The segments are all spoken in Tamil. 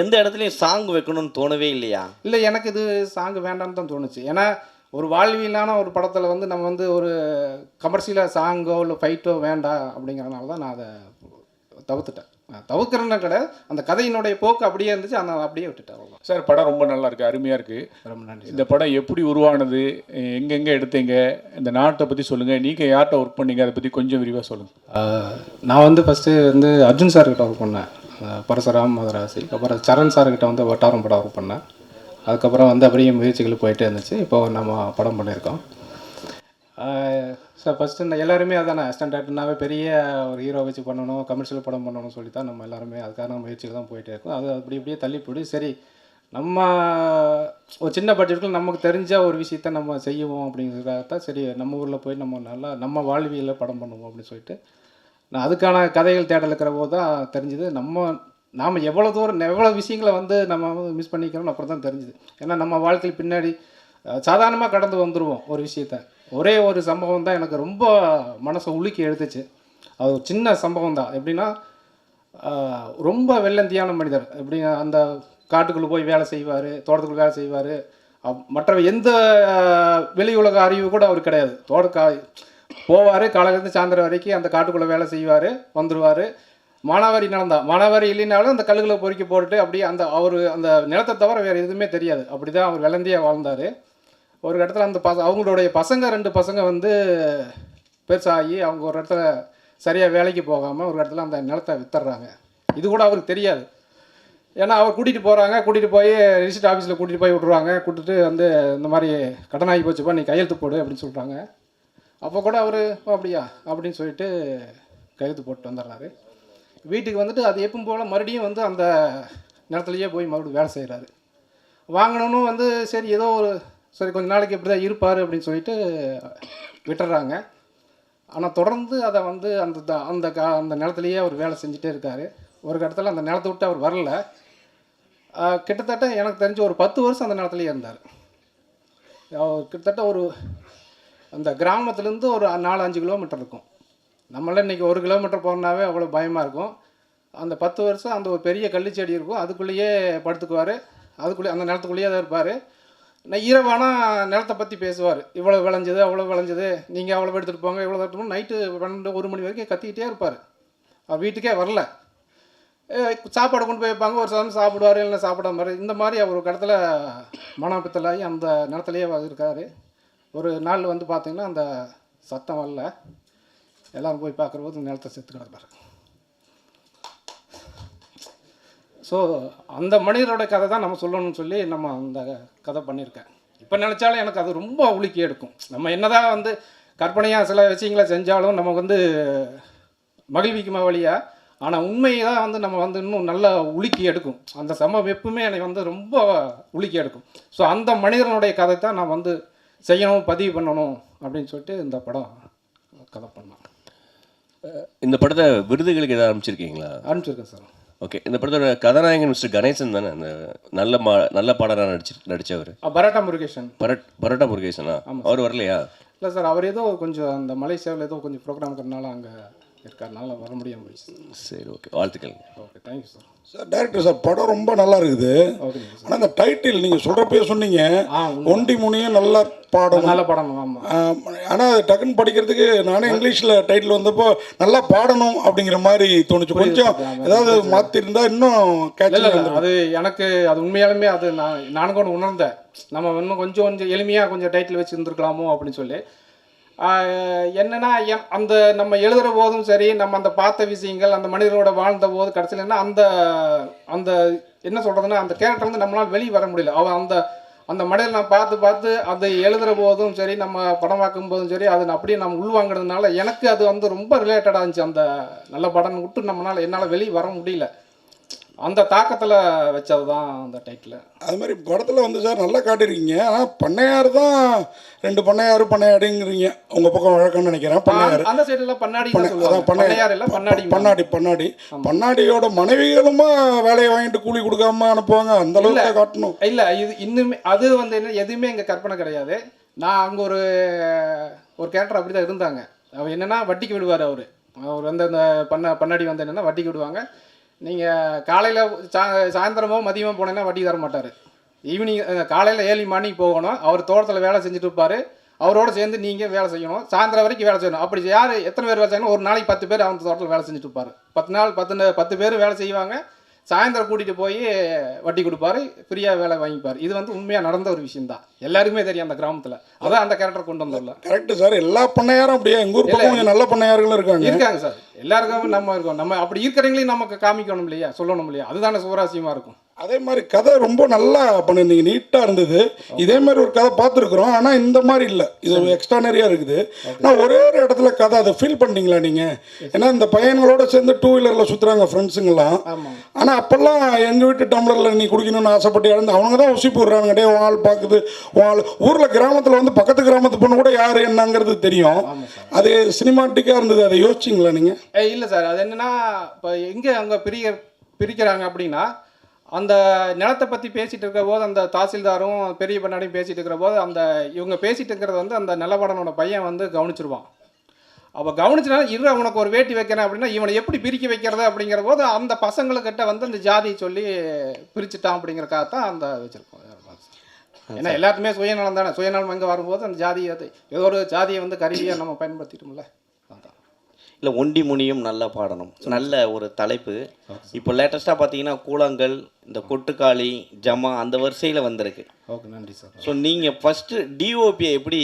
எந்த இடத்துலையும் சாங் வைக்கணும்னு தோணவே இல்லையா? இல்லை எனக்கு இது சாங் வேண்டாம்னு தான் தோணுச்சு. ஏன்னா ஒரு வாழ்வியலான ஒரு படத்தில் வந்து நம்ம வந்து ஒரு கமர்ஷியலாக சாங்கோ இல்லை ஃபைட்டோ வேண்டாம் அப்படிங்கிறனால தான் நான் அதை தவிர்த்துட்டேன். நான் தவிர்க்கிறேன்னு கிடையாது அந்த கதையினுடைய போக்கு அப்படியே இருந்துச்சு அந்த அப்படியே விட்டுட்டேன். சார் படம் ரொம்ப நல்லா இருக்கு அருமையாக இருக்கு. ரொம்ப நன்றி இந்த படம் எப்படி உருவானது எங்கெங்க எடுத்தீங்க இந்த நாட்டை பற்றி சொல்லுங்கள் நீங்கள் யார்கிட்ட ஒர்க் பண்ணீங்க அதை பற்றி கொஞ்சம் விரிவாக சொல்லுங்கள் நான் வந்து ஃபஸ்ட்டு வந்து அர்ஜுன் சார்கிட்ட ஒர்க் பண்ணேன். பரசுராம் மதராசி. அப்புறம் சரண் சார்கிட்ட வந்து வட்டாரம் படம் ஒர்க் பண்ணேன். அதுக்கப்புறம் வந்து அப்படியே முயற்சிகள் போயிட்டே இருந்துச்சு. இப்போ நம்ம படம் பண்ணியிருக்கோம். சார் ஃபஸ்ட்டு இந்த எல்லாருமே அதானே ஸ்டாண்டர்ட்னாவே பெரிய ஒரு ஹீரோ வச்சு பண்ணணும் கமர்ஷியல் படம் பண்ணணும்னு சொல்லி தான் நம்ம எல்லாருமே அதுக்கான முயற்சிகள் தான் போயிட்டே இருக்கோம். அது அப்படி இப்படியே தள்ளி சரி நம்ம ஒரு சின்ன பட்ஜெட்டுக்குள்ள நமக்கு தெரிஞ்ச ஒரு விஷயத்த நம்ம செய்வோம் அப்படிங்கிறதுக்காக தான் சரி நம்ம ஊரில் போய் நம்ம நல்லா நம்ம வாழ்வியலில் படம் பண்ணுவோம் அப்படின்னு சொல்லிட்டு நான் அதுக்கான கதைகள் தேடல் இருக்கிற போது தான் தெரிஞ்சுது. நம்ம நாம் எவ்வளோ தூரம் எவ்வளோ விஷயங்களை வந்து நம்ம வந்து மிஸ் பண்ணிக்கிறோம்னு அப்புறம் தான் தெரிஞ்சுது. ஏன்னா நம்ம வாழ்க்கையில் பின்னாடி சாதாரணமாக கடந்து வந்துடுவோம் ஒரு விஷயத்த. ஒரே ஒரு சம்பவம் தான் எனக்கு ரொம்ப மனசை உலுக்கி எடுத்துச்சு. அது ஒரு சின்ன சம்பவம் தான். எப்படின்னா ரொம்ப வெள்ளந்தியான மனிதர். எப்படி அந்த காட்டுக்குள்ளே போய் வேலை செய்வார் தோட்டத்துக்குள்ள வேலை செய்வார். மற்ற எந்த வெளி உலக அறிவு கூட அவர் கிடையாது. தோட்டக்காய் போவார் காலையிலேருந்து சாயந்தரம் வரைக்கும் அந்த காட்டுக்குள்ளே வேலை செய்வார் வந்துடுவார் மானாவாரி நிலம் தான். மானாவாரி இல்லைனாலும் அந்த கல்லுகளை பொறுக்கி போட்டுட்டு அப்படியே அந்த அவர் அந்த நிலத்தை தவிர வேறு எதுவுமே தெரியாது. அப்படி தான் அவர் வெள்ளந்தியாக வாழ்ந்தார். ஒரு இடத்துல அந்த பச அவங்களுடைய பசங்க ரெண்டு பசங்க வந்து பெருசாகி அவங்க ஒரு இடத்துல சரியாக வேலைக்கு போகாமல் ஒரு இடத்துல அந்த நிலத்தை வித்துறாங்க இது கூட அவருக்கு தெரியாது. ஏன்னா அவர் கூட்டிகிட்டு போகிறாங்க கூட்டிகிட்டு போய் ரிஜிஸ்டர் ஆஃபீஸில் கூட்டிகிட்டு போய் விட்ருவாங்க கூட்டிட்டு வந்து இந்த மாதிரி கடனாகி போச்சுப்பா நீ கையெழுத்து போடு அப்படின்னு சொல்கிறாங்க அப்போ கூட அவர் அப்படியா? அப்படின்னு சொல்லிட்டு கையெழுத்து போட்டு வந்துடுறாரு. வீட்டுக்கு வந்துட்டு அது எப்பவும் போல் மறுபடியும் வந்து அந்த நிலத்துலையே போய் மறுபடியும் வேலை செய்கிறாரு வாங்கணும்னு வந்து சரி ஏதோ ஒரு சரி கொஞ்ச நாளைக்கு இப்படி தான் இருப்பார் அப்படின்னு சொல்லிட்டு விட்டுறாங்க. ஆனால் தொடர்ந்து அதை வந்து அந்த த- அந்த கா அந்த நிலத்துலையே அவர் வேலை செஞ்சுட்டே இருக்கார். ஒரு கட்டத்தில் அந்த நிலத்தை விட்டு அவர் வரல. கிட்டத்தட்ட எனக்கு தெரிஞ்ச ஒரு பத்து வருஷம் அந்த நிலத்துலையே இருந்தார். அவர் கிட்டத்தட்ட ஒரு அந்த கிராமத்துலேருந்து ஒரு நாலு அஞ்சு கிலோமீட்டர் இருக்கும். நம்மளாம் இன்றைக்கி ஒரு கிலோமீட்டர் போகிறனாவே அவ்வளோ பயமாக இருக்கும். அந்த பத்து வருஷம் அந்த ஒரு பெரிய கள்ளிச்செடி இருக்கும். அதுக்குள்ளேயே படுத்துக்குவார். அதுக்குள்ளே அந்த நிலத்துக்குள்ளேயே தான் இருப்பார். நான் இரவானா நிலத்தை பற்றி பேசுவார். இவ்வளோ விளைஞ்சது அவ்வளோ விளைஞ்சது. நீங்கள் அவ்வளோ எடுத்துகிட்டு போங்க இவ்வளோ எடுத்துட்டு நைட்டு பன்னெண்டு ஒரு மணி வரைக்கும் கத்திக்கிட்டே இருப்பார். அவர் வீட்டுக்கே வரல. சாப்பாடு கொண்டு போய் வைப்பாங்க. ஒரு சாதம் சாப்பிடுவார் இல்லைன்னா சாப்பிடாம மாதிரி இந்த மாதிரி அவர் ஒரு இடத்துல மனப்பித்தலாகி அந்த நிலத்துலையே இருக்கார். ஒரு நாள் வந்து பார்த்திங்கன்னா அந்த சத்தம் வரல. எல்லாரும் போய் பார்க்குற போது நிலத்தை செத்து கிடப்பார் ஸோ அந்த மனிதரோட கதை தான் நம்ம சொல்லணும்னு சொல்லி நம்ம அந்த கதை பண்ணியிருக்கேன். இப்போ நினச்சாலும் எனக்கு அது ரொம்ப உலுக்கி எடுக்கும். நம்ம என்னதான் வந்து கற்பனையாக சில விஷயங்களை செஞ்சாலும் நமக்கு வந்து மகிழ்விக்குமா வழியாக ஆனால் உண்மையை தான் வந்து நம்ம வந்து இன்னும் நல்லா உலுக்கி எடுக்கும். அந்த சம்பவம் எப்பவுமே எனக்கு வந்து ரொம்ப உலுக்கி எடுக்கும். ஸோ அந்த மனிதனுடைய கதை தான் நான் வந்து செய்யணும் பதிவு பண்ணணும் அப்படின்னு சொல்லிட்டு இந்த படம் கதை பண்ணேன் இந்த படத்தை விருதுகளுக்கு ஏதாவது அனுப்பிச்சிருக்கீங்களா? அனுப்பிச்சிருக்கேன் சார். ஓகே இந்த படத்தோட கதாநாயகன் மிஸ்டர் கணேசன் தானே? அந்த நல்ல மா நல்ல பாடலாக நடிச்சு நடித்தவர் பராட்டா முருகேஷன் பரட் பரோட்டா முருகேசனா? அவர் வரலையா? இல்லை சார் அவர் ஏதோ கொஞ்சம் அந்த மலேசியாவில் ஏதோ கொஞ்சம் ப்ரோக்ராம் இருக்கிறனால அங்கே இருக்காருனால வர முடியாம போயிடுச்சு. சரி ஓகே வாழ்த்துக்கள். Okay thank you sir sir director sir படம் ரொம்ப நல்லா இருக்குது ஆனால் அந்த டைட்டில் நீங்கள் சொல்கிறப்பே சொன்னீங்க. ஒண்டி முனியும் நல்லா பாடணும் நல்ல படம் ஆமாம் ஆனால் டக்குன்னு படிக்கிறதுக்கு நானே இங்கிலீஷில் டைட்டில் வந்தப்போ நல்லா பாடணும் அப்படிங்கிற மாதிரி தோணுச்சு. கொஞ்சம் ஏதாவது மாற்றிருந்தா இன்னும் இல்லை கேட்ச் இல்லை அது எனக்கு அது உண்மையாலுமே அது நான் நானும் கூட உணர்ந்தேன். நம்ம இன்னும் கொஞ்சம் கொஞ்சம் எளிமையாக கொஞ்சம் டைட்டில் வச்சு இருந்திருக்கலாமோ அப்படின்னு சொல்லி. என்னென்னா என்- அந்த நம்ம எழுதுகிற போதும் சரி நம்ம அந்த பார்த்த விஷயங்கள் அந்த மனிதரோட வாழ்ந்த போது கடைசியில் என்ன அந்த அந்த என்ன சொல்கிறதுன்னா அந்த கேரக்டர் வந்து நம்மளால் வெளியே வர முடியல. அவன் அந்த அந்த மனிதர் நான் பார்த்து பார்த்து அதை எழுதுகிற போதும் சரி நம்ம படமாக்கும் போதும் சரி அதை அப்படியே நம்ம உள்வாங்கிறதுனால எனக்கு அது வந்து ரொம்ப ரிலேட்டடாக இருந்துச்சு. அந்த நல்ல படம் விட்டு நம்மளால் என்னால் வெளியே வர முடியல. அந்த தாக்கத்தில் வச்சது தான் அந்த டைட்டில் அது மாதிரி படத்தில் வந்து சார் நல்லா காட்டியிருக்கீங்க. ஆனால் பண்ணையார் தான் ரெண்டு பண்ணையார் பண்ணையாடுங்கிறீங்க. உங்கள் பக்கம் வழக்கம்னு நினைக்கிறேன். பண்ணையார். அந்த சைடுல பண்ணாடி பண்ணையார் இல்ல பண்ணாடி பண்ணாடி. பண்ணாடி பண்ணாடியோட மனைவிகளுமா வேலையை வாங்கிட்டு கூலி கொடுக்காம அனுப்புவாங்க? அந்த அளவுக்கு காட்டணும். இல்ல இது இன்னுமே அது வந்து என்ன எதுவுமே எங்க கற்பனை கிடையாது. நான் அங்க ஒரு ஒரு கேரக்டர் அப்படி தான் இருந்தாங்க. அவர் என்னன்னா வட்டிக்கு விடுவார் அவர். அவர் வந்து அந்த பண்ண பண்ணாடி வந்து என்னன்னா வட்டிக்கு விடுவாங்க. நீங்கள் காலையில் சா சாயந்தரமோ மதியமோ போனீங்கன்னா வட்டி தர மாட்டார். ஈவினிங் காலையில் ஏழு மணிக்கு போகணும். அவர் தோட்டத்தில் வேலை செஞ்சுட்டு இருப்பார் அவரோட சேர்ந்து நீங்கள் வேலை செய்யணும். சாயந்தரம் வரைக்கும் வேலை செய்யணும். அப்படி யார் எத்தனை பேர் வேலை செய்யணும் ஒரு நாளைக்கு பத்து பேர் அவங்க தோட்டத்தில் வேலை செஞ்சுட்டு இருப்பார் பத்து நாள் பத்து பத்து பேர் வேலை செய்வாங்க. சாயந்தரம் கூட்டிகிட்டு போய் வட்டி கொடுப்பாரு ஃப்ரீயாக வேலை வாங்கிப்பார். இது வந்து உண்மையாக நடந்த ஒரு விஷயம்தான். எல்லாருக்குமே தெரியும் அந்த கிராமத்தில். அதான் அந்த கேரக்டர் கொண்டு வந்துடல கரெக்ட் சார் எல்லா பண்ணையாரும் அப்படியே எங்கள் ஊர் கொஞ்சம் நல்ல பண்ணையார்களும் இருக்காங்க. இருக்காங்க சார் எல்லாருக்கும் நம்ம இருக்கோம். நம்ம அப்படி இருக்கிறவங்களையும் நமக்கு காமிக்கணும் இல்லையா? சொல்லணும் இல்லையா? அதுதானே சுவராசியமாக இருக்கும். அதே மாதிரி கதை ரொம்ப நல்லா பண்ணியிருந்தீங்க நீட்டாக இருந்தது. இதே மாதிரி ஒரு கதை பார்த்துருக்குறோம். ஆனால் இந்த மாதிரி இல்லை. இது எக்ஸ்ட்ரானரியாக இருக்குது. ஆனால் ஒரே ஒரு இடத்துல கதை அதை ஃபீல் பண்ணீங்களா நீங்கள் ஏன்னா இந்த பையன்களோட சேர்ந்து டூ வீலரில் சுற்றுறாங்க ஃப்ரெண்ட்ஸுங்கெல்லாம் ஆனால் அப்போல்லாம் எங்கள் வீட்டு டம்ளரில் நீ குடிக்கணும்னு ஆசைப்பட்டு இழந்து அவங்க தான் உசி போடுறாங்க டே உன் ஆள் பார்க்குது உன் ஆள். ஊரில் கிராமத்தில் வந்து பக்கத்து கிராமத்து பொண்ணு கூட யார் என்னங்கிறது தெரியும். அது சினிமாட்டிக்காக இருந்தது. அதை யோசிச்சிங்களா நீங்கள் இல்லை சார். அது என்னன்னா இப்போ எங்கே அங்கே பிரிய பிரிக்கிறாங்க அப்படின்னா அந்த நிலத்தை பற்றி பேசிகிட்டு இருக்கிற போது அந்த தாசில்தாரும் பெரிய பண்ணாடியும் பேசிகிட்டு இருக்கிற போது அந்த இவங்க பேசிகிட்டு இருக்கிறது வந்து அந்த நிலவடனோட பையன் வந்து கவனிச்சிருவான். அப்போ கவனிச்சுனா இரு அவனுக்கு ஒரு வேட்டி வைக்கிறேன் அப்படின்னா இவனை எப்படி பிரிக்க வைக்கிறது அப்படிங்கிற போது அந்த பசங்களுக்கிட்ட வந்து அந்த ஜாதியை சொல்லி பிரிச்சுட்டான் அப்படிங்கிறக்காக தான் அந்த வச்சுருக்கோம். ஏன்னா எல்லாத்துமே சுயநலம் தானே. சுயநலம் எங்கே வரும்போது அந்த ஜாதியை ஏதோ ஒரு ஜாதியை வந்து கருவியாக நம்ம பயன்படுத்திட்டோம்ல. இல்லை ஒண்டி முனியும் நல்லா பாடணும். நல்ல ஒரு தலைப்பு. இப்போ லேட்டஸ்ட்டாக பார்த்தீங்கன்னா கூழாங்கல் இந்த கொட்டுக்காளி ஜமா அந்த வரிசையில் வந்திருக்கு. ஓகே நன்றி சார். ஸோ நீங்கள் ஃபஸ்ட்டு டிஓபியை எப்படி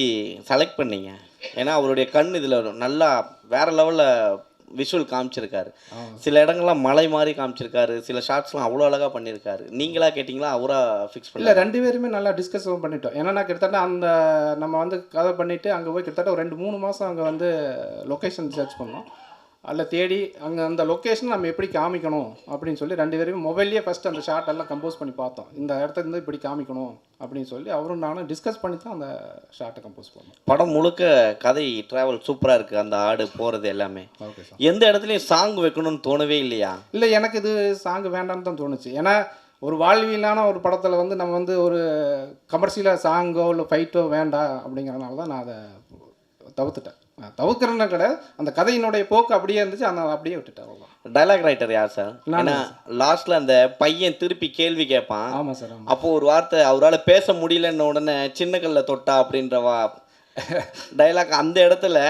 செலக்ட் பண்ணீங்க? ஏன்னா அவருடைய கண் இதில் நல்லா வேற லெவலில் விஷுவல் காமிச்சிருக்காரு. சில இடங்கள்லாம் மலை மாதிரி காமிச்சிருக்காரு. சில ஷார்ட்ஸ்லாம் அவ்வளோ அழகாக பண்ணியிருக்காரு நீங்களா கேட்டிங்களா? அவரா ஃபிக்ஸ் இல்லை பண்ணல ரெண்டு பேருமே நல்லா டிஸ்கஸ் பண்ணிட்டோம். ஏன்னா கிட்டத்தட்ட அந்த நம்ம வந்து கதை பண்ணிவிட்டு அங்கே போய் கிட்டத்தட்ட ஒரு ரெண்டு மூணு மாதம் அங்கே வந்து லொக்கேஷன் சர்ச் பண்ணோம். அதில் தேடி அங்கே அந்த லொக்கேஷன் நம்ம எப்படி காமிக்கணும் அப்படின்னு சொல்லி ரெண்டு பேருமே மொபைல்லேயே ஃபஸ்ட்டு அந்த ஷார்ட் எல்லாம் கம்போஸ் பண்ணி பார்த்தோம். இந்த இடத்துல இருந்து இப்படி காமிக்கணும் அப்படின்னு சொல்லி அவரும் நானும் டிஸ்கஸ் பண்ணி தான் அந்த ஷார்ட்டை கம்போஸ் பண்ணோம். படம் முழுக்க கதை ட்ராவல் சூப்பராக இருக்குது அந்த ஆடு போகிறது எல்லாமே. ஓகே சார் எந்த இடத்துலையும் சாங் வைக்கணும்னு தோணவே இல்லையா? இல்லை எனக்கு இது சாங் வேண்டாம்னு தான் தோணுச்சு. ஏன்னா ஒரு வாழ்வியலான ஒரு படத்தில் வந்து நம்ம வந்து ஒரு கமர்ஷியலாக சாங்கோ இல்லை ஃபைட்டோ வேண்டாம் அப்படிங்கிறனால தான் நான் அதை தவிர்த்துட்டேன். தவிர்க்கிறேன்னு கிடையாது அந்த கதையினுடைய போக்கு அப்படியே இருந்துச்சு. அந்த அப்படியே விட்டுட்டேன் டைலாக் ரைட்டர் யார் சார் நானே ஏன்னா லாஸ்ட்ல அந்த பையன் திருப்பி கேள்வி கேட்பான் ஆமாம் சார் அப்போ ஒரு வார்த்தை அவரால் பேச முடியலன்ன உடனே சின்ன கல்ல தொட்டா அப்படின்ற வா டைலாக் அந்த இடத்துல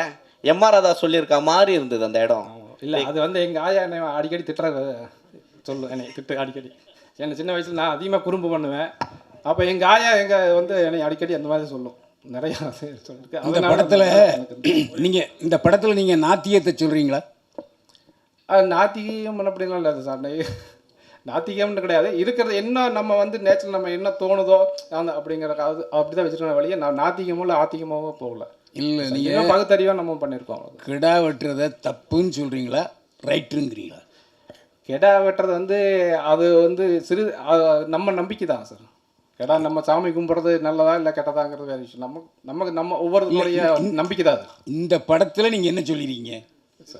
எம்ஆர் ராதா சொல்லியிருக்க மாதிரி இருந்தது அந்த இடம். இல்லை அது வந்து எங்கள் ஆயா என்னை அடிக்கடி திட்டுறது சொல்லு என்னை திட்டு அடிக்கடி. என்னை சின்ன வயசில் நான் அதிகமாக குறும்பு பண்ணுவேன். அப்போ எங்கள் ஆயா எங்கள் வந்து என்னை அடிக்கடி அந்த மாதிரி சொல்லும். நிறையா இந்த அதனால படத்தில் எனக்கு நீங்க இந்த படத்தில் நீங்க நாத்தியத்தை சொல்றீங்களா? அது நாத்திகம் அப்படிலாம் இல்லை சார். நாத்திகம்னு கிடையாது. இருக்கிறது என்ன நம்ம வந்து நேச்சர் நம்ம என்ன தோணுதோ அந்த அப்படிங்கிற அது அப்படி தான் வச்சுருக்கோம் வழியே நான் நாத்திகமோ இல்லை ஆத்திகமாவோ போகல. இல்லை நீங்க நீங்கள் பகுத்தறிவாக நம்ம பண்ணியிருக்கோம். கிடா வெட்டுறத தப்புன்னு சொல்றீங்களா? ரைட்டுங்கிறீங்களா கெடா வெட்டுறது வந்து அது வந்து சிறு நம்ம நம்பிக்கை தான் சார். கெடா நம்ம சாமி கும்பிட்றது நல்லதா இல்லை கெட்டதாங்கிறது வேறு விஷயம். நம்ம நமக்கு நம்ம ஒவ்வொருத்தருடைய நம்பிக்கை தான் இந்த படத்தில் நீங்க என்ன சொல்லிடுறீங்க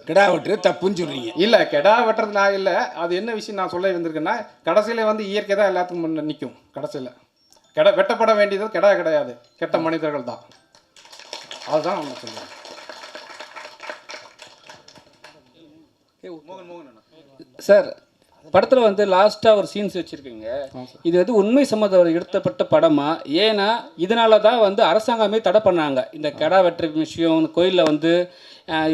கிடா வெட்டுறது தப்புன்னு சொல்றீங்க. இல்லை கெடா வெட்டுறது நான் இல்லை. அது என்ன விஷயம் நான் சொல்ல வந்திருக்கேன்னா கடைசியில் வந்து இயற்கை தான் எல்லாத்துக்கும் முன்ன நிற்கும் கடைசியில். கெட வெட்டப்பட வேண்டியது கெடா கிடையாது. கெட்ட மனிதர்கள் தான். அதுதான் நான் சொல்லுவேன் சார் படத்தில் வந்து லாஸ்ட்டாக ஒரு சீன்ஸ் வச்சுருக்கீங்க. இது வந்து உண்மை சம்மந்தம் எடுத்தப்பட்ட படமா? ஏன்னா இதனால தான் வந்து அரசாங்கமே தடை பண்ணாங்க. இந்த கெடா வெட்டுற விஷயம் கோயிலில் வந்து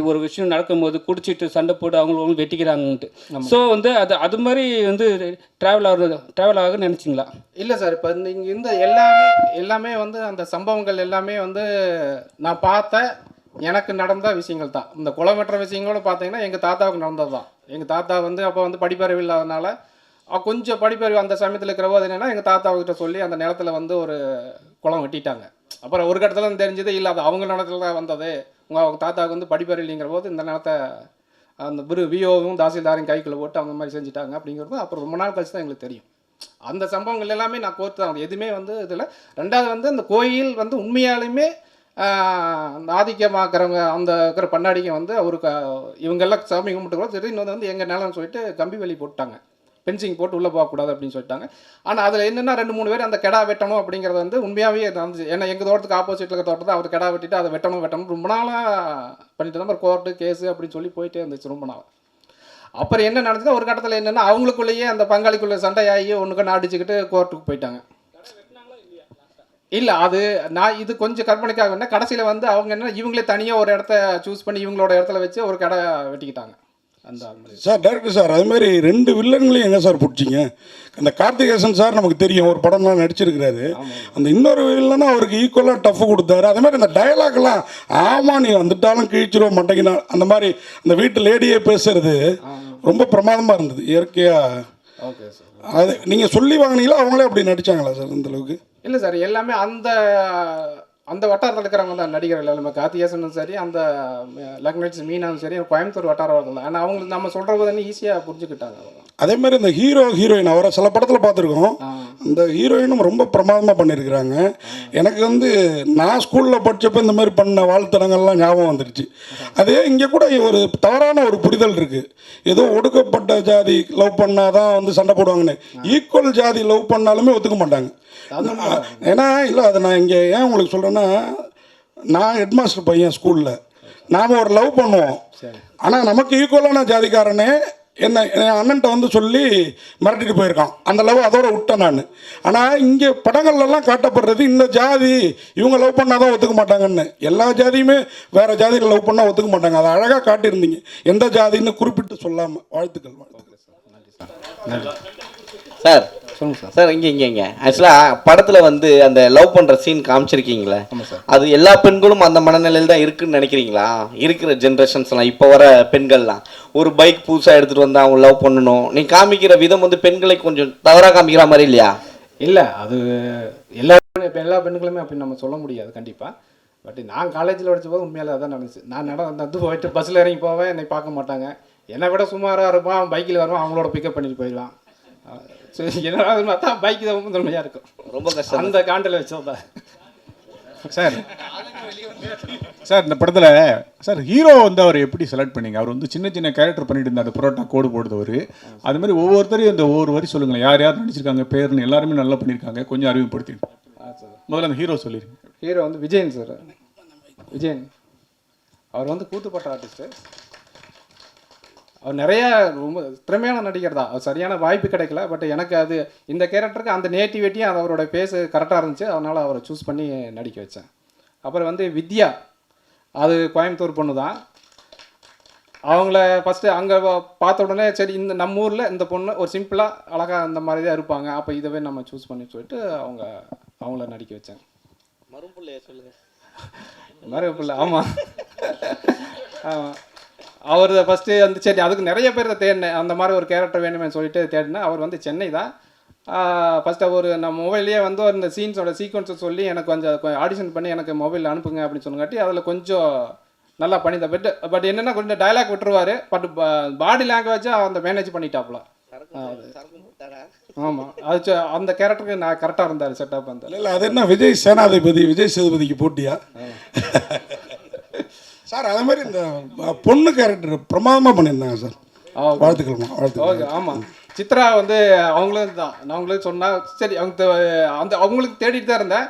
ஒரு விஷயம் நடக்கும்போது குடிச்சிட்டு சண்டை போட்டு அவங்களுக்கு வெட்டிக்கிறாங்கன்ட்டு. ஸோ வந்து அது அது மாதிரி வந்து ட்ராவல் ஆகுது ட்ராவல் ஆகுன்னு நினச்சிங்களா? இல்லை சார் இப்போ இங்கே இந்த எல்லாமே எல்லாமே வந்து அந்த சம்பவங்கள் எல்லாமே வந்து நான் பார்த்த எனக்கு நடந்த விஷயங்கள் தான். இந்த குளம் வெட்டுற விஷயங்களோட பார்த்தீங்கன்னா எங்கள் தாத்தாவுக்கு நடந்தது தான். எங்கள் தாத்தா வந்து அப்போ வந்து படிப்பறிவு இல்லாதனால கொஞ்சம் படிப்பறிவு அந்த சமயத்தில் இருக்கிறவோ அது என்னென்னா எங்கள் தாத்தாவுக்கிட்ட சொல்லி அந்த நிலத்தில் வந்து ஒரு குளம் வெட்டிட்டாங்க. அப்புறம் ஒரு கட்டத்தில் தெரிஞ்சது இல்லை அது அவங்க நிலத்தில் தான் வந்தது. உங்கள் அவங்க தாத்தாவுக்கு வந்து படிப்பறிவு இல்லைங்கிற போது இந்த நிலத்தை அந்த விரு விஓவும் தாசில்தாரையும் கைக்குள்ளே போட்டு அவங்க மாதிரி செஞ்சுட்டாங்க அப்படிங்கிறது அப்புறம் ரொம்ப நாள் கழிச்சு தான் எங்களுக்கு தெரியும். அந்த சம்பவங்கள் எல்லாமே நான் கோர்த்து தான் எதுவுமே வந்து இதில் ரெண்டாவது வந்து அந்த கோயில் வந்து உண்மையாலுமே அந்த ஆதிக்கமாக்குறவங்க அந்த இருக்கிற பண்ணாடிங்க வந்து அவருக்கு இவங்கெல்லாம் சாமி கும்பிட்டு கூட சரி இன்னொன்று வந்து எங்கள் நிலம்னு சொல்லிட்டு கம்பி வேலி போட்டாங்க பென்சிங் போட்டு உள்ளே போகக்கூடாது அப்படின்னு சொல்லிட்டாங்க. ஆனால் அதில் என்னென்னா ரெண்டு மூணு பேர் அந்த கெடா வெட்டணும் அப்படிங்கிறது வந்து உண்மையாகவே நடந்துச்சு. ஏன்னா எங்கள் தோட்டத்துக்கு ஆப்போசிட்டில் இருக்க தோட்டத்தை அவர் கெடா வெட்டிட்டு அதை வெட்டணும் வெட்டணும் ரொம்ப நாளாக பண்ணிட்டு தான் கோர்ட்டு கேஸு அப்படின்னு சொல்லி போயிட்டே இருந்துச்சு ரொம்ப நாள். அப்புறம் என்ன நடந்தது? ஒரு கட்டத்தில் என்னென்னா அவங்களுக்குள்ளேயே அந்த பங்காளிக்குள்ளே சண்டையாகி ஒன்றுக்கு அடிச்சுக்கிட்டு கோர்ட்டுக்கு போயிட்டாங்க. இல்லை அது நான் இது கொஞ்சம் கற்பனைக்காக வேணா கடைசியில் வந்து அவங்க என்ன இவங்களே தனியாக ஒரு இடத்த சூஸ் பண்ணி இவங்களோட இடத்துல வச்சு ஒரு கடை வெட்டிக்கிட்டாங்க. அந்த. சார் டேரக்டர் சார் அது மாதிரி ரெண்டு வில்லன்களையும் எங்கே சார் பிடிச்சிங்க? அந்த கார்த்திகேசன் சார் நமக்கு தெரியும் ஒரு படம்லாம் நடிச்சிருக்கிறாரு. அந்த இன்னொரு வில்லனும் அவருக்கு ஈக்குவலாக டஃப் கொடுத்தாரு. அதே மாதிரி அந்த டயலாக்லாம் ஆமாம் நீ வந்துட்டாலும் கிழிச்சிருவ மாட்டேங்கினா அந்த மாதிரி அந்த வீட்டு லேடியே பேசுறது ரொம்ப பிரமாதமாக இருந்தது இயற்கையாக ஓகே சார். அது நீங்கள் சொல்லி வாங்கினீங்களா? அவங்களே அப்படி நடிச்சாங்களா சார் இந்த அளவுக்கு? இல்லை சார் எல்லாமே அந்த அந்த வட்டாரத்தில் இருக்கிறவங்க தான் நடிகர்கள் எல்லாமே கார்த்திகேசனும் சரி அந்த லக்னேஜ் மீனாவும் சரி கோயம்புத்தூர் வட்டாரம் தான். ஆனால் அவங்களுக்கு நம்ம சொல்கிறது வந்து ஈஸியாக புரிஞ்சுக்கிட்டாங்க அதே மாதிரி இந்த ஹீரோ ஹீரோயின் அவரை சில படத்தில் பார்த்துருக்கோம். அந்த ஹீரோயினும் ரொம்ப பிரமாதமாக பண்ணியிருக்கிறாங்க. எனக்கு வந்து நான் ஸ்கூலில் படித்தப்போ இந்த மாதிரி பண்ண வாழ்த்தனங்கள்லாம் ஞாபகம் வந்துடுச்சு அதே இங்கே கூட ஒரு தவறான ஒரு புரிதல் இருக்குது ஏதோ ஒடுக்கப்பட்ட ஜாதி லவ் பண்ணாதான் வந்து சண்டை போடுவாங்கன்னு. ஈக்குவல் ஜாதி லவ் பண்ணாலுமே ஒத்துக்க மாட்டாங்க. ஏன்னா இல்லை அதை நான் இங்கே ஏன் உங்களுக்கு சொல்கிறேன்னா நான் ஹெட்மாஸ்டர் பையன் ஸ்கூலில் நாம் ஒரு லவ் பண்ணுவோம். ஆனால் நமக்கு ஈக்குவலான ஜாதிக்காரனே என்ன என் அண்ணன்ட்ட வந்து சொல்லி மிரட்டிட்டு போயிருக்கான். அந்த லவ் அதோட விட்டேன் நான். ஆனால் இங்கே படங்கள்லாம் காட்டப்படுறது இந்த ஜாதி இவங்க லவ் பண்ணால் தான் ஒத்துக்க மாட்டாங்கன்னு. எல்லா ஜாதியுமே வேறு ஜாதியில் லவ் பண்ணால் ஒத்துக்க மாட்டாங்க. அதை அழகாக காட்டியிருந்தீங்க. எந்த ஜாதின்னு குறிப்பிட்டு சொல்லாமல் வாழ்த்துக்கள் வாழ்த்துக்கள். சார் சொல்லுங்கள் சார். சார் இங்கே இங்கே இங்கே. ஆக்சுவலாக படத்தில் வந்து அந்த லவ் பண்ணுற சீன் காமிச்சிருக்கீங்களே? அது எல்லா பெண்களும் அந்த மனநிலையில் தான் இருக்குன்னு நினைக்கிறீங்களா? இருக்கிற ஜென்ரேஷன்ஸ்லாம் இப்போ வர பெண்கள்லாம். ஒரு பைக் புதுசாக எடுத்துகிட்டு வந்தால் அவங்க லவ் பண்ணணும். நீ காமிக்கிற விதம் வந்து பெண்களை கொஞ்சம் தவறாக காமிக்கிற மாதிரி இல்லையா? இல்லை அது எல்லா இப்போ எல்லா பெண்களுமே அப்படி நம்ம சொல்ல முடியாது கண்டிப்பாக பட் நான் காலேஜில் படிச்ச போது உண்மையில அதான் நடந்துச்சு. நான் நட வந்து போயிட்டு பஸ்ஸில் இறங்கி போவேன் என்னை பார்க்க மாட்டாங்க. என்னை விட சுமாராக இருப்பான் பைக்கில் வருவான் அவங்களோட பிக்கப் பண்ணிட்டு போயிடுவான். என்னடா பார்த்தா பைக் தான் முதன்மையாக இருக்கும். ரொம்ப கஷ்டம். அந்த காண்டில் வச்சோம் சார் சார் இந்த படத்தில் சார் ஹீரோ வந்து அவர் எப்படி செலக்ட் பண்ணீங்க? அவர் வந்து சின்ன சின்ன கேரக்டர் பண்ணிட்டு இருந்தார் புரோட்டா கோடு போடுறவர். அது மாதிரி ஒவ்வொருத்தரையும் இந்த ஒவ்வொரு வரி சொல்லுங்களேன். யார் யார் நடிச்சிருக்காங்க பேர்னு எல்லாருமே நல்லா பண்ணியிருக்காங்க. கொஞ்சம் அறிமுகப்படுத்தி முதல்ல அந்த ஹீரோ சொல்லிருங்க ஹீரோ வந்து விஜயன் சார். விஜயன். அவர் வந்து கூத்துப்பட்ட ஆர்டிஸ்ட்டு அவர் நிறைய ரொம்ப திறமையான நடிகர் தான். சரியான வாய்ப்பு கிடைக்கல பட் எனக்கு அது இந்த கேரக்டருக்கு அந்த நேட்டிவிட்டியும் அது அவரோட பேசு கரெக்டாக இருந்துச்சு. அதனால் அவரை சூஸ் பண்ணி நடிக்க வச்சேன். அப்புறம் வந்து வித்யா அது கோயம்புத்தூர் பொண்ணு தான் அவங்கள ஃபஸ்ட்டு அங்கே பார்த்த உடனே சரி இந்த நம்ம ஊரில் இந்த பொண்ணு ஒரு சிம்பிளாக அழகாக அந்த மாதிரி தான் இருப்பாங்க. அப்போ இதவே நம்ம சூஸ் பண்ணி சொல்லிட்டு அவங்க அவங்கள நடிக்க வச்சேன். மறுப்புள்ளைய சொல்லுங்க மரபில்ல ஆமாம் ஆமாம் அவர் ஃபஸ்ட்டு வந்து சரி அதுக்கு நிறைய பேர் தேடினேன். அந்த மாதிரி ஒரு கேரக்டர் வேணுமே சொல்லிட்டு தேடினேன். அவர் வந்து சென்னை தான். ஃபஸ்ட்டு ஒரு நம்ம மொபைல்லையே வந்து இந்த சீன்ஸோட சீக்வன்ஸை சொல்லி எனக்கு கொஞ்சம் ஆடிஷன் பண்ணி எனக்கு மொபைல் அனுப்புங்க அப்படின்னு சொன்னங்காட்டி அதில் கொஞ்சம் நல்லா பண்ணியிருந்தேன். பட் பட் என்னென்னா கொஞ்சம் டயலாக் விட்டுருவார். பட் பாடி லாங்குவேஜை அந்த மேனேஜ் பண்ணிட்டாப்புல. ஆமாம் அது. அந்த கேரக்டருக்கு நான் கரெக்டாக இருந்தார் செட்டப் அந்த இல்லை இல்லை அது என்ன விஜய் சேனாதிபதி விஜய் சேதுபதிக்கு போட்டியா? சார் அதே மாதிரி இந்த பொண்ணு கேரக்டர் பிரமாதமாக பண்ணியிருந்தாங்க சார். ஆ, வாழ்த்துக்கள்மா வாழ்த்துக்கள் ஓகே ஆமாம் சித்ரா வந்து அவங்களும் தான் நான் உங்களுக்கு சொன்னால் சரி அவங்க அந்த அவங்களுக்கு தேடிட்டு தான் இருந்தேன்.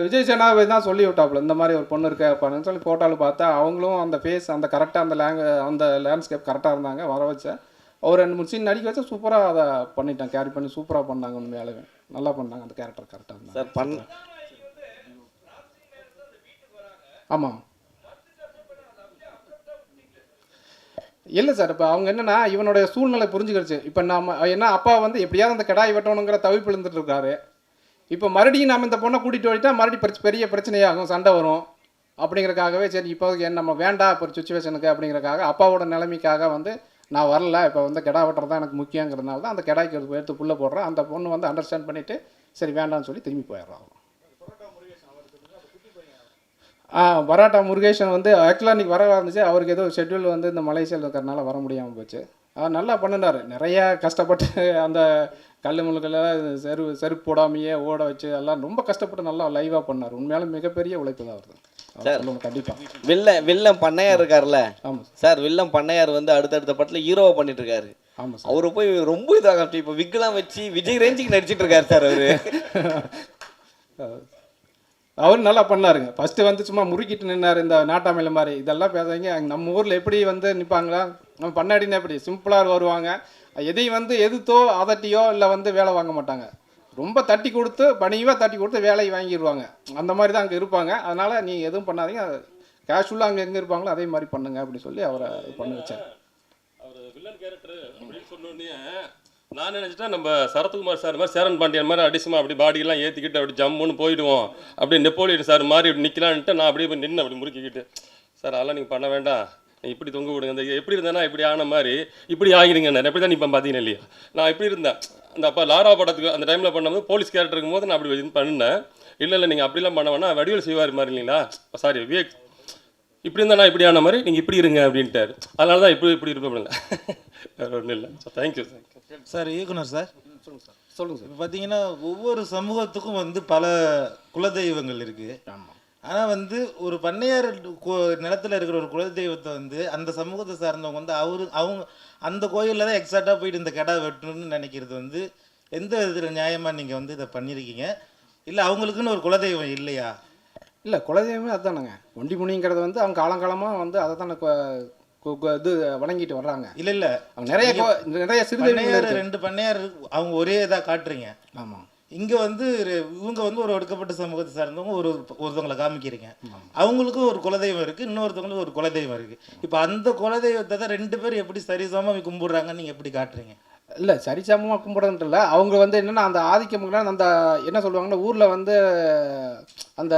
விஜய் சேனாபதி தான் சொல்லி விட்டாப்புல இந்த மாதிரி ஒரு பொண்ணு இருக்கா அப்படின்னு சொல்லி போட்டாலும் பார்த்தா அவங்களும் அந்த ஃபேஸ் அந்த கரெக்டாக அந்த லேங்கு அந்த லேண்ட்ஸ்கேப் கரெக்டாக இருந்தாங்க வர வச்சேன் ஒரு ரெண்டு மூணு சீன் நடிக்க வச்சா சூப்பராக அதை பண்ணிட்டேன் கேரி பண்ணி சூப்பராக பண்ணாங்க உண்மையாலுமே. நல்லா பண்ணாங்க அந்த கேரக்டர் கரெக்டாக இருந்தாங்க. சார் பண் ஆமாம் இல்லை சார் இப்போ அவங்க என்னென்னா இவனுடைய சூழ்நிலை புரிஞ்சுக்கிடுச்சு இப்போ நம்ம என்ன அப்பா வந்து எப்படியாவது அந்த கிடாய் வெட்டணுங்கிற தவிப்பு இருந்துட்டு இருக்காரு. இப்போ மறுபடியும் நம்ம இந்த பொண்ணை கூட்டிகிட்டு போயிட்டா மறுபடியும் பெரிய பிரச்சனையாகும் சண்டை வரும். அப்படிங்கிறக்காகவே சரி இப்போ என் நம்ம வேண்டாம் இப்போ சுச்சுவேஷனுக்கு அப்படிங்கிறக்காக அப்பாவோட நிலைமைக்காக வந்து நான் வரல இப்போ வந்து கிடா வெட்டுறது தான் எனக்கு முக்கியங்கிறதுனால தான் அந்த கிடாய்க்கு எடுத்து புள்ள போடுறேன். அந்த பொண்ணு வந்து அண்டர்ஸ்டாண்ட் பண்ணிவிட்டு சரி வேண்டாம்னு சொல்லி திரும்பி போயிடுறான் பராட்டா முருகேசன் வந்து ஆக்சுவலாக இன்றைக்கி வர இருந்துச்சு அவருக்கு ஏதோ ஷெட்யூல் வந்து இந்த மலேசியாவில் இருக்கிறனால வர முடியாமல் போச்சு. நல்லா பண்ணினார். நிறைய கஷ்டப்பட்டு அந்த கல் முழுக்கெல்லாம் செரு செருப்பு போடாமையே ஓட வச்சு எல்லாம் ரொம்ப கஷ்டப்பட்டு நல்லா லைவாக பண்ணார். உண்மையாலும் மிகப்பெரிய உழைப்பு தான் அவர். சார். கண்டிப்பாக வில்லன் வில்லன் பண்ணையார் இருக்கார்ல ஆமாம் சார். வில்லன் பண்ணையார் வந்து அடுத்தடுத்த படத்தில் ஹீரோவை பண்ணிட்டு இருக்காரு ஆமாம் சார். அவரு போய் ரொம்ப இதாக இப்போ விக்கெல்லாம் வச்சு விஜய் ரேஞ்சுக்கு நடிச்சிட்டு இருக்காரு சார் அவரு. அவர் நல்லா பண்ணாருங்க. ஃபஸ்ட்டு வந்து சும்மா முறுக்கிட்டு நின்னார் இந்த நாட்டாமையில மாதிரி. இதெல்லாம் பேசுறீங்க நம்ம ஊரில் எப்படி வந்து நிற்பாங்களா நம்ம பண்ணாடினா எப்படி? சிம்பிளாக வருவாங்க. எதையும் வந்து எதுத்தோ அதட்டியோ இல்லை வந்து வேலை வாங்க மாட்டாங்க. ரொம்ப தட்டி கொடுத்து பணிவாக தட்டி கொடுத்து வேலையை வாங்கிடுவாங்க அந்த மாதிரி தான் அங்கே இருப்பாங்க. அதனால் நீங்கள் எதுவும் பண்ணாதீங்க. கேஷுவலாக அங்கே எங்கே இருப்பாங்களோ அதே மாதிரி பண்ணுங்க அப்படின்னு சொல்லி அவரை பண்ண வச்சார். அவர் வில்லன் கேரக்டர் அப்படின்னு சொன்னோடனே நான் நினச்சிட்டேன் நம்ம சரத்குமார் சார் மாதிரி சேரன் பாண்டியன் மாதிரி அடிசமாக அப்படி பாடியெல்லாம் ஏற்றிக்கிட்டு அப்படி ஜம்முன்னு போயிடுவோம். அப்படியே நெப்போலியன் சார் மாதிரி இப்படி நிற்கலான்ட்டு நான் அப்படியே போய் நின்று அப்படி முறுக்கிக்கிட்டு சார் அதெல்லாம் நீங்கள் பண்ண வேண்டாம். நீ இப்படி தொங்க விடுங்க. இந்த எப்படி இருந்தேன்னா இப்படி ஆன மாதிரி இப்படி ஆகிடுங்க நான் எப்படி தான் இப்போ பார்த்தீங்கன்னா இல்லையா? நான் இப்படி இருந்தேன். அந்த அப்போ லாரா படத்துக்கு அந்த டைமில் பண்ணும்போது போலீஸ் கேரக்டர் இருக்கும்போது நான் அப்படி இது பண்ணினேன். இல்லை இல்லை நீங்கள் அப்படிலாம் பண்ண வேணா வடிவேல் செய்வார் மாதிரி இல்லைங்களா? சாரி விவேக் இப்படி இருந்தா நான் இப்படி ஆன மாதிரி நீங்கள் இப்படி இருங்க அப்படின்ட்டாரு. அதனால தான் இப்படி இப்படி இருப்பேன் வேறு ஒன்றும் இல்லை. So thank you thank you sir இயக்குனர் சார் சொல்லுங்கள் சார் இப்போ பார்த்தீங்கன்னா ஒவ்வொரு சமூகத்துக்கும் வந்து பல குலதெய்வங்கள் இருக்குது ஆமாம் ஆனால் வந்து ஒரு பண்ணையார் கோ- நிலத்துல இருக்கிற ஒரு குலதெய்வத்தை வந்து அந்த சமூகத்தை சார்ந்தவங்க வந்து அவரு அவங்க அந்த கோயிலில் தான் எக்ஸாக்டாக போயிட்டு இந்த கடை வெட்டணும்னு நினைக்கிறது வந்து எந்த விதத்தில் நியாயமாக நீங்கள் வந்து இதை பண்ணியிருக்கீங்க இல்லை அவங்களுக்குன்னு ஒரு குலதெய்வம் இல்லையா? இல்லை குலதெய்வமே அதுதானங்க ஒண்டி முனிங்கிறது வந்து அவங்க காலங்காலமாக வந்து அதை தானே இது வணங்கிட்டு வர்றாங்க. இல்லை இல்லை. அவங்க நிறைய நிறைய சிறுதெய்வங்கள் ரெண்டு பண்ணையார் அவங்க ஒரே இதாக காட்டுறீங்க. ஆமாம் இங்கே வந்து இவங்க வந்து ஒரு ஒடுக்கப்பட்ட சமூகத்தை சார்ந்தவங்க ஒரு ஒருத்தவங்களை காமிக்கிறீங்க. அவங்களுக்கும் ஒரு குலதெய்வம் இருக்குது இன்னொருத்தவங்களுக்கும் ஒரு குலதெய்வம் இருக்குது இப்போ அந்த குலதெய்வத்தை தான் ரெண்டு பேரும் எப்படி சரிசமமாக கும்பிடுறாங்கன்னு நீங்கள் எப்படி காட்டுறீங்க? இல்லை சரிசமமாக கும்பிட்றதுன்ட்டு இல்லை அவங்க வந்து என்னென்னா அந்த ஆதிக்கம் அந்த என்ன சொல்லுவாங்கன்னா ஊரில் வந்து அந்த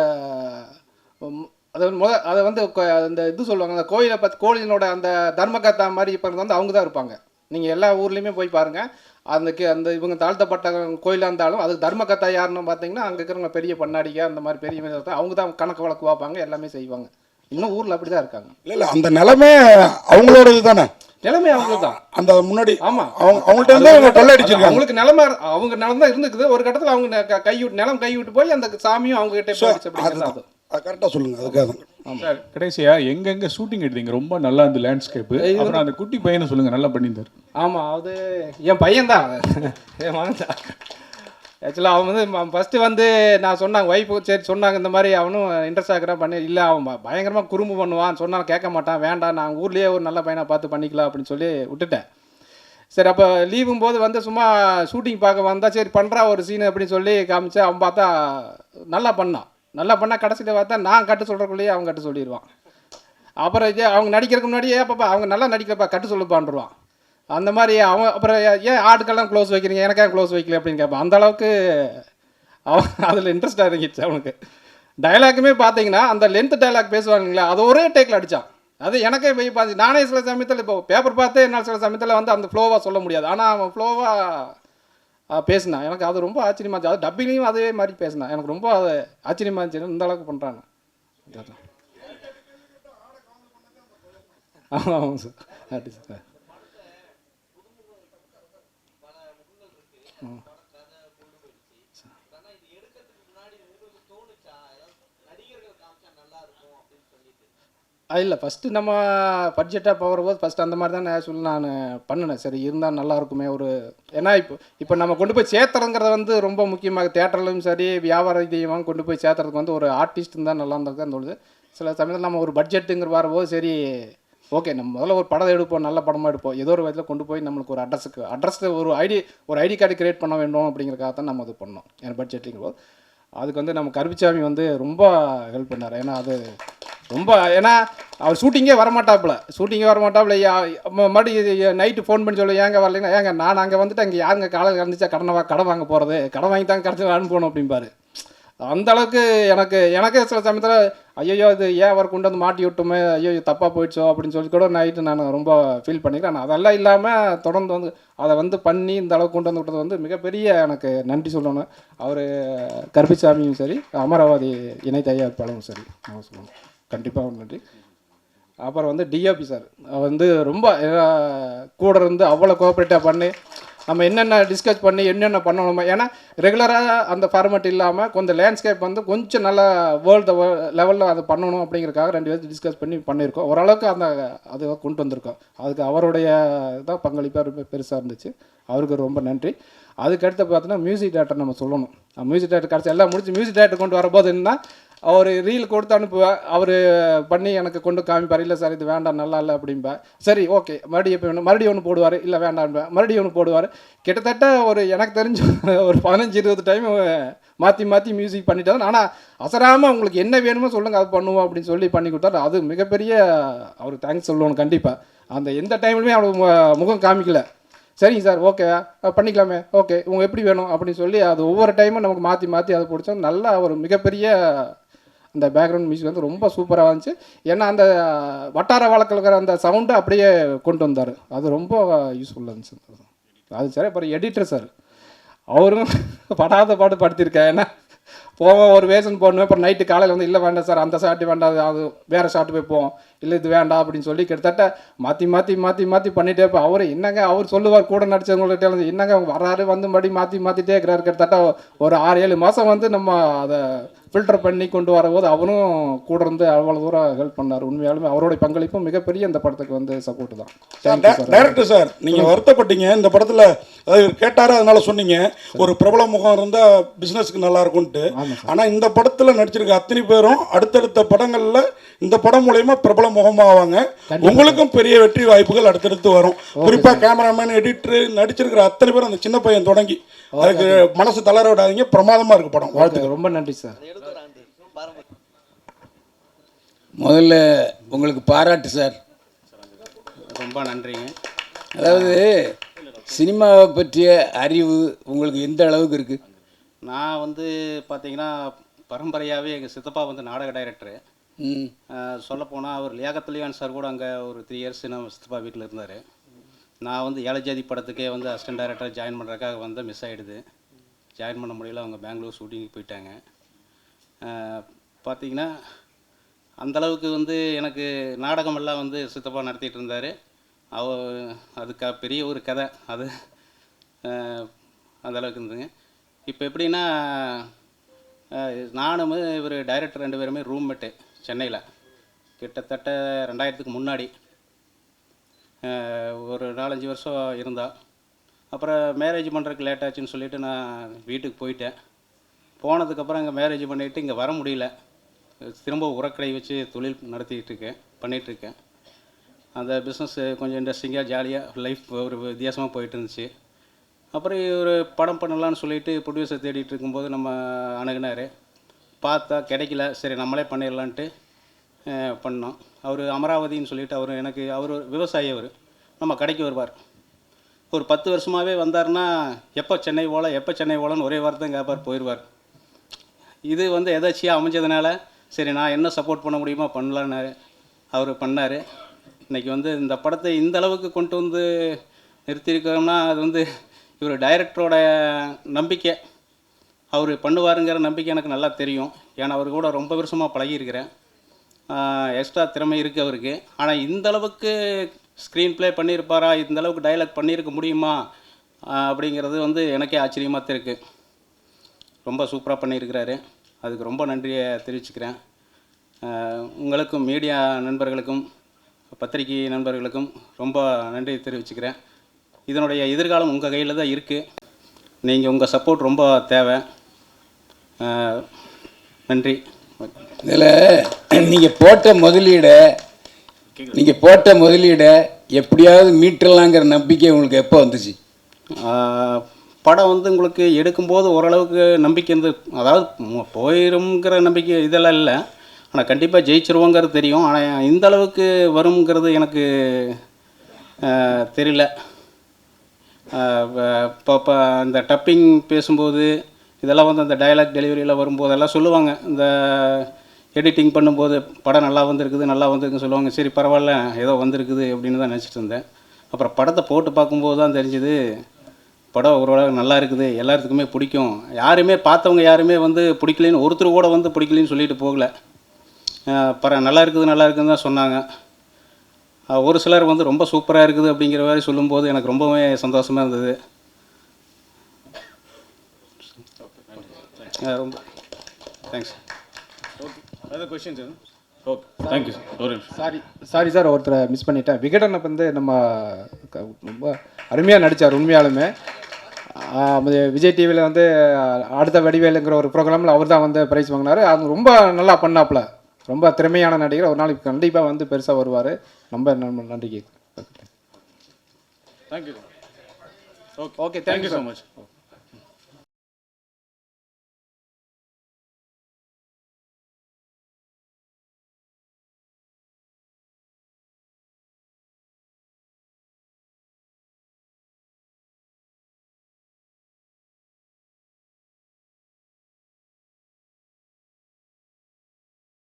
அதை முத அதை வந்து அந்த இது சொல்லுவாங்க அந்த கோயிலை பார்த்து கோயிலினோட அந்த தர்மகர்த்தா மாதிரி இப்போ வந்து அவங்க தான் இருப்பாங்க. நீங்கள் எல்லா ஊர்லேயுமே போய் பாருங்கள் அந்த அந்த இவங்க தாழ்த்தப்பட்ட கோயிலாக இருந்தாலும் அதுக்கு தர்மகர்த்தா யாருன்னு பார்த்தீங்கன்னா அங்கே இருக்கிறவங்க பெரிய பண்ணாடிங்க அந்த மாதிரி பெரிய அவங்க தான் கணக்கு வழக்கு பார்ப்பாங்க எல்லாமே செய்வாங்க. இன்னும் ஊரில் அப்படி தான் இருக்காங்க. இல்லை இல்லை அந்த நிலமே அவங்களோடது தானே நிலைமை அவங்களுக்கு தான். அந்த முன்னாடி ஆமா. அவங்க அவங்கள்ட்ட இருந்து அவங்க கொள்ளை அடிச்சிருக்காங்க அவங்களுக்கு நிலம அவங்க நிலம் தான் இருந்துக்குது ஒரு கட்டத்தில் அவங்க க- விட்டு நிலம் கை விட்டு போய் அந்த சாமியும் அவங்க கிட்டே கரெக்டாக சொல்லுங்கள் அதுக்காக. சார் கடைசியா எங்கெங்க ஷூட்டிங் எடுத்தீங்க? ரொம்ப நல்லா இருந்த லேண்ட்ஸ்கேப்பு அப்புறம் அந்த குட்டி பையனை சொல்லுங்க நல்லா பண்ணியிருந்தார். ஆமாம் அது என் பையன் தான் என் மகன் தான் ஆக்சுவலாக அவன் வந்து ஃபஸ்ட்டு வந்து நான் சொன்னாங்க ஒய்ஃபு சரி சொன்னாங்க இந்த மாதிரி அவனும் இன்ட்ரெஸ்ட் ஆகிறான் பண்ணி இல்லை அவன் பயங்கரமாக குறும்பு பண்ணுவான் சொன்னாலும் கேட்க மாட்டான் வேண்டாம் நான் ஊர்லேயே ஒரு நல்ல பையனை பார்த்து பண்ணிக்கலாம் அப்படின்னு சொல்லி விட்டுட்டேன். சரி அப்போ லீவும் போது வந்து சும்மா ஷூட்டிங் பார்க்க வந்தால் சரி பண்ணுறா ஒரு சீன் அப்படின்னு சொல்லி காமிச்சு அவன் பார்த்தா நல்லா பண்ணான். நல்லா பண்ணால் கடைசியில் பார்த்தா நான் கட்டு சொல்கிறக்குள்ளேயே அவன் கட்டு சொல்லிடுவான். அப்புறம் இது அவங்க நடிக்கிறதுக்கு முன்னாடியே அப்பப்பா அவங்க நல்லா நடிக்கிறப்பா கட்டு சொல்லுப்பான்ருவான். அந்த மாதிரி அவன் அப்புறம் ஏன் ஆட்கள்லாம் க்ளோஸ் வைக்கிறீங்க எனக்கே க்ளோஸ் வைக்கல அப்படின்னு கேட்பான் அந்த அளவுக்கு அவன் அதில் இன்ட்ரெஸ்டாக இருந்துச்சு அவனுக்கு டயலாக்குமே பார்த்தீங்கன்னா அந்த லென்த் டயலாக் பேசுவாங்களா அது ஒரே டேக்கில் அடித்தான் அது எனக்கே போய் பார்த்து நானே சில சமயத்தில் இப்போ பேப்பர் பார்த்து என்னால் சில சமயத்தில் வந்து அந்த ஃப்ளோவாக சொல்ல முடியாது ஆனால் அவன் ஃப்ளோவாக பேசினான் எனக்கு அது ரொம்ப ஆச்சரியமா இருந்துச்சு அது டப்பிலையும் அதே மாதிரி பேசினான் எனக்கு ரொம்ப அது ஆச்சரியமாக இருந்துச்சு இந்த அளவுக்கு பண்ணுறாங்க ஆமாம் ஆமாம் சார் அப்படி சார் இல்லை ஃபஸ்ட்டு நம்ம பட்ஜெட்டாக போகிறபோது ஃபஸ்ட்டு அந்த மாதிரி தான் நான் சொல்லி நான் பண்ணினேன். சரி இருந்தால் நல்லா இருக்குமே ஒரு ஏன்னா இப்போ இப்போ நம்ம கொண்டு போய் சேர்த்துறங்கிறத வந்து ரொம்ப முக்கியமாக தேட்டர்லையும் சரி வியாபார ரீதியாக கொண்டு போய் சேர்த்துறதுக்கு வந்து ஒரு ஆர்டிஸ்ட் இருந்தால் நல்லா இருந்திருக்கு தான் தோணுது. சில சமயத்தில் நம்ம ஒரு பட்ஜெட்டுங்கிற வரும்போது சரி ஓகே நம்ம முதல்ல ஒரு படம் எடுப்போம் நல்ல படமாக எடுப்போம். ஏதோ ஒரு விதத்தில் கொண்டு போய் நம்மளுக்கு ஒரு அட்ரஸுக்கு அட்ரஸில் ஒரு ஐடி ஒரு ஐடி கார்டு கிரியேட் பண்ண வேண்டும் அப்படிங்கிறக்காக தான் நம்ம அது பண்ணோம். என் பட்ஜெட்டுங்கிற போது. அதுக்கு வந்து நம்ம கருப்பிச்சாமி வந்து ரொம்ப ஹெல்ப் பண்ணார். ஏன்னா அது ரொம்ப ஏன்னா அவர் ஷூட்டிங்கே வரமாட்டாப்புல. ஷூட்டிங்கே வரமாட்டாப்புல. யா- ம- மறுபடியும் நைட்டு ஃபோன் பண்ணி சொல்லி ஏங்க வரலைன்னா ஏங்க நான் அங்கே வந்துட்டு அங்கே யாருங்க காலையில் கறந்துச்சா கடனை கடன் வாங்க போகிறது கடன் வாங்கி தான் கடைசி அனுப்பணும் அப்படிம்பாரு. அந்த அளவுக்கு எனக்கு எனக்கே சில சமயத்தில் ஐயோ இது ஏன் அவர் கொண்டு வந்து மாட்டி விட்டுமே ஐயோ தப்பாக போயிடுச்சோ அப்படின்னு சொல்லி கூட நைட்டு நான் ரொம்ப ஃபீல் பண்ணிக்கிறேன். ஆனால் அதெல்லாம் இல்லாமல் தொடர்ந்து வந்து அதை வந்து பண்ணி இந்த அளவுக்கு கொண்டு வந்து விட்டது வந்து மிகப்பெரிய எனக்கு நன்றி சொல்லணும். அவர் கருப்பிசாமியும் சரி அமராவதி இணை தயாரிப்பாளரும் சரி நான் சொல்லணும். கண்டிப்பாக நன்றி. அப்புறம் வந்து டிஓபி சார் வந்து ரொம்ப கூட இருந்து அவ்வளோ கோஆப்ரேட்டாக பண்ணி நம்ம என்னென்ன டிஸ்கஸ் பண்ணி என்னென்ன பண்ணணுமோ ஏன்னா ரெகுலராக அந்த ஃபார்மேட் இல்லாமல் கொஞ்சம் லேண்ட்ஸ்கேப் வந்து கொஞ்சம் நல்லா வேர்ல்டு லெவலில் அதை பண்ணணும் அப்படிங்கிறதுக்காக ரெண்டு பேரும் டிஸ்கஸ் பண்ணி பண்ணியிருக்கோம். ஓரளவுக்கு அந்த அதை கொண்டு வந்திருக்கோம். அதுக்கு அவருடைய தான் பங்களிப்பாக ரொம்ப பெருசாக இருந்துச்சு. அவருக்கு ரொம்ப நன்றி. அதுக்கடுத்து பார்த்தோன்னா மியூசிக் டேரக்டர் நம்ம சொல்லணும். மியூசிக் டேரக்டர் கிடச்சி எல்லாம் முடிச்சு மியூசிக் டேரக்டர் கொண்டு வரும்போது என்ன அவர் ரீல் கொடுத்து அனுப்புவேன் அவர் பண்ணி எனக்கு கொண்டு காமிப்பார் இல்லை சார் இது வேண்டாம் நல்லா இல்லை அப்படிம்பேன் சரி ஓகே மறுபடியும் எப்போ வேணும்? மறுபடியும் ஒன்று போடுவார். இல்லை வேண்டாம்பேன் மறுபடியும் ஒன்று போடுவார். கிட்டத்தட்ட ஒரு எனக்கு தெரிஞ்ச ஒரு பதினஞ்சு இருபது டைம் மாற்றி மாற்றி மியூசிக் பண்ணிட்டாரு ஆனால் அசராமல் உங்களுக்கு என்ன வேணுமோ சொல்லுங்கள் அது பண்ணுவோம் அப்படின்னு சொல்லி பண்ணி கொடுத்தாரு. அது மிகப்பெரிய அவர் தேங்க்ஸ் சொல்லணும் கண்டிப்பாக அந்த எந்த டைம்லையுமே அவர் மு- முகம் காமிக்கல. சரிங்க சார் ஓகே பண்ணிக்கலாமே. ஓகே உங்கள் எப்படி வேணும் அப்படின்னு சொல்லி அது ஒவ்வொரு டைமும் நமக்கு மாற்றி மாற்றி அதை பிடிச்சோம் நல்லா ஒரு மிகப்பெரிய அந்த பேக்ரவுண்ட் மியூசிக் வந்து ரொம்ப சூப்பராக இருந்துச்சு. ஏன்னா அந்த வட்டார வழக்கில் இருக்கிற அந்த சவுண்டை அப்படியே கொண்டு வந்தார். அது ரொம்ப யூஸ்ஃபுல்லாக இருந்துச்சு அது சார் அப்புறம் எடிட்டர் சார் அவரும் படாத பாடு படுத்திருக்கேன் ஏன்னா போவோம் ஒரு வேஷன் போடணும் அப்புறம் நைட்டு காலையில் வந்து இல்லை வேண்டாம் சார் அந்த ஷாட்டு வேண்டாம் அது வேறு ஷாட்டு போய் போவோம். இல்லை இது வேண்டாம் அப்படின்னு சொல்லி கிட்டத்தட்ட மாற்றி மாற்றி மாற்றி மாற்றி பண்ணிட்டே இப்போ அவர் என்னங்க அவர் சொல்லுவார் கூட நடிச்சவங்கள்ட்ட என்னங்க அவங்க வராரு வந்து மறுபடியும் மாற்றி மாற்றிட்டே இருக்கிறாரு. கிட்டத்தட்ட ஒரு ஆறு ஏழு மாதம் வந்து நம்ம அதை ஃபில்டர் பண்ணி கொண்டு வரும்போது அவரும் கூட இருந்து அவ்வளோ தூரம் ஹெல்ப் பண்ணார். உண்மையாலுமே அவருடைய பங்களிப்பும் மிகப்பெரிய இந்த படத்துக்கு வந்து சப்போர்ட் தான். டைரக்டர் சார் நீங்க வருத்தப்பட்டீங்க. இந்த படத்துல அதாவது கேட்டாரு அதனால சொன்னீங்க. ஒரு பிரபல முகம் இருந்தா பிசினஸ்க்கு நல்லா இருக்கும்ட்டு ஆனா இந்த படத்துல நடிச்சிருக்க அத்தனை பேரும் அடுத்தடுத்த படங்கள்ல இந்த படம் மூலயமா பிரபல முகமாவாங்க. உங்களுக்கும் பெரிய வெற்றி வாய்ப்புகள் அடுத்தடுத்து வரும். குறிப்பா கேமராமேன் எடிட்டர் நடிச்சிருக்கிற அத்தனை பேரும் அந்த சின்ன பையன் தொடங்கி அதுக்கு மனசு தளர விடாதீங்க பிரமாதமா இருக்கு படம். வாழ்த்துக்கள். ரொம்ப நன்றி சார். முதல்ல உங்களுக்கு பாராட்டு சார். ரொம்ப நன்றிங்க. அதாவது சினிமாவை பற்றிய அறிவு உங்களுக்கு எந்த அளவுக்கு இருக்குது நான் வந்து பார்த்தீங்கன்னா பரம்பரையாகவே எங்கள் சித்தப்பா வந்து நாடக டைரக்டரு. சொல்லப்போனால் அவர் லியாகத்துலியான் சார் கூட அங்கே ஒரு த்ரீ இயர்ஸ் நம்ம சித்தப்பா வீட்டில் இருந்தார். நான் வந்து ஏழஜாதி படத்துக்கே வந்து அசிஸ்டன்ட் டைரக்டராக ஜாயின் பண்ணுறதுக்காக வந்து மிஸ் ஆகிடுது ஜாயின் பண்ண முடியல அவங்க பெங்களூர் ஷூட்டிங்க்கு போயிட்டாங்க. அஹ், பார்த்தீங்கன்னா அந்தளவுக்கு வந்து எனக்கு நாடகமெல்லாம் வந்து சித்தப்பா நடத்திட்டு இருந்தார். அவ அதுக்கு பெரிய ஒரு கதை. அது அந்தளவுக்கு அந்த அளவுக்கு இருந்ததுங்க. இப்போ எப்படின்னா நானும் இவர் டைரக்டர் ரெண்டு பேருமே ரூம்மேட்டு சென்னையில். கிட்டத்தட்ட ரெண்டாயிரத்துக்கு முன்னாடி ஒரு நாலஞ்சு வருஷம் இருந்தாள் அப்புறம் மேரேஜ் பண்ணுறதுக்கு லேட் ஆச்சுன்னு சொல்லிட்டு நான் வீட்டுக்கு போயிட்டேன். போனதுக்கப்புறம் இங்கே மேரேஜ் பண்ணிவிட்டு இங்கே வர முடியல. திரும்ப உரக்கடை வச்சு தொழில் நடத்திக்கிட்டு இருக்கேன் பண்ணிகிட்ருக்கேன் அந்த பிஸ்னஸ் கொஞ்சம் இன்ட்ரெஸ்டிங்காக ஜாலியாக லைஃப் ஒரு வித்தியாசமாக போயிட்டு இருந்துச்சு. அப்புறம் ஒரு படம் பண்ணலான்னு சொல்லிட்டு ப்ரொடியூசர் தேடிட்டு இருக்கும்போது நம்ம அணுகுனார். பார்த்தா கிடைக்கல. சரி நம்மளே பண்ணிடலான்ட்டு பண்ணோம். அவர் அமராவதின்னு சொல்லிட்டு அவர் எனக்கு அவர் விவசாயி அவர். நம்ம கடைக்கு வருவார். ஒரு பத்து வருஷமாகவே வந்தாருன்னா எப்போ சென்னை போல எப்போ சென்னை போலன்னு ஒரே வார்த்தை கேட்பார் போயிடுவார் இது வந்து எதாச்சியாக அமைஞ்சதுனால சரி நான் என்ன சப்போர்ட் பண்ண முடியுமோ பண்ணலான்னு அவர் பண்ணார். இன்றைக்கி வந்து இந்த படத்தை இந்த அளவுக்கு கொண்டு வந்து நிறுத்தியிருக்கிறோம்னா அது வந்து இவர் டைரக்டரோட நம்பிக்கை. அவர் பண்ணுவாருங்கிற நம்பிக்கை எனக்கு நல்லா தெரியும். ஏன்னா அவர் கூட ரொம்ப வருஷமாக பழகியிருக்கிறேன். எக்ஸ்ட்ரா திறமை இருக்குது அவருக்கு. ஆனால் இந்த அளவுக்கு ஸ்க்ரீன் ப்ளே பண்ணியிருப்பாரா இந்த அளவுக்கு டைலாக் பண்ணியிருக்க முடியுமா? அப்படிங்கிறது வந்து எனக்கே ஆச்சரியமாக தான் இருக்குது ரொம்ப சூப்பராக பண்ணியிருக்கிறாரு அதுக்கு ரொம்ப நன்றியை தெரிவிச்சுக்கிறேன். உங்களுக்கும் மீடியா நண்பர்களுக்கும் பத்திரிகை நண்பர்களுக்கும் ரொம்ப நன்றி தெரிவிச்சுக்கிறேன். இதனுடைய எதிர்காலம் உங்கள் கையில் தான் இருக்குது நீங்கள் உங்கள் சப்போர்ட் ரொம்ப தேவை. நன்றி. இதில் நீங்கள் போட்ட முதலீடை நீங்கள் போட்ட முதலீடை எப்படியாவது மீட்டுடலாங்கிற நம்பிக்கை உங்களுக்கு எப்போ வந்துச்சு? படம் வந்து உங்களுக்கு எடுக்கும்போது ஓரளவுக்கு நம்பிக்கை இருந்து அதாவது போயிருங்கிற நம்பிக்கை இதெல்லாம் இல்லை. ஆனால் கண்டிப்பாக ஜெயிச்சிருவோங்கிறது தெரியும். ஆனால் இந்த அளவுக்கு வருங்கிறது எனக்கு தெரியல. இப்போ இப்போ இந்த டப்பிங் பேசும்போது இதெல்லாம் வந்து அந்த டயலாக் டெலிவரியில் வரும்போதெல்லாம் சொல்லுவாங்க. இந்த எடிட்டிங் பண்ணும்போது படம் நல்லா வந்திருக்குது நல்லா வந்திருக்குன்னு சொல்லுவாங்க. சரி பரவாயில்ல ஏதோ வந்திருக்குது அப்படின்னு தான் நினச்சிட்டு இருந்தேன். அப்புறம் படத்தை போட்டு பார்க்கும்போது தான் தெரிஞ்சுது படம் ஓரளவு நல்லா இருக்குது எல்லாத்துக்குமே பிடிக்கும். யாருமே பார்த்தவங்க யாருமே வந்து பிடிக்கலன்னு ஒருத்தர் கூட வந்து பிடிக்கலன்னு சொல்லிட்டு போகல. பர நல்லா இருக்குது நல்லா இருக்குதுன்னு தான் சொன்னாங்க. ஒரு சிலர் வந்து ரொம்ப சூப்பராக இருக்குது அப்படிங்கிற மாதிரி சொல்லும்போது எனக்கு ரொம்பவே சந்தோஷமாக இருந்தது. ரொம்ப தேங்க்ஸ் சாரி சாரி சார் ஒருத்தரை மிஸ் பண்ணிட்டேன். விகடனை வந்து நம்ம ரொம்ப அருமையாக நடித்தார் உண்மையாலுமே. விஜய் டிவியில் வந்து அடுத்த வடிவேலுங்கிற ஒரு ப்ரோக்ராமில் அவர் தான் வந்து ப்ரைஸ் வாங்கினாரு. அது ரொம்ப நல்லா பண்ணாப்புல. ரொம்ப திறமையான நடிகர். ஒரு நாளைக்கு கண்டிப்பாக வந்து பெருசாக வருவார். ரொம்ப நன்றி. நன்றிக்கு thank you okay thank you so much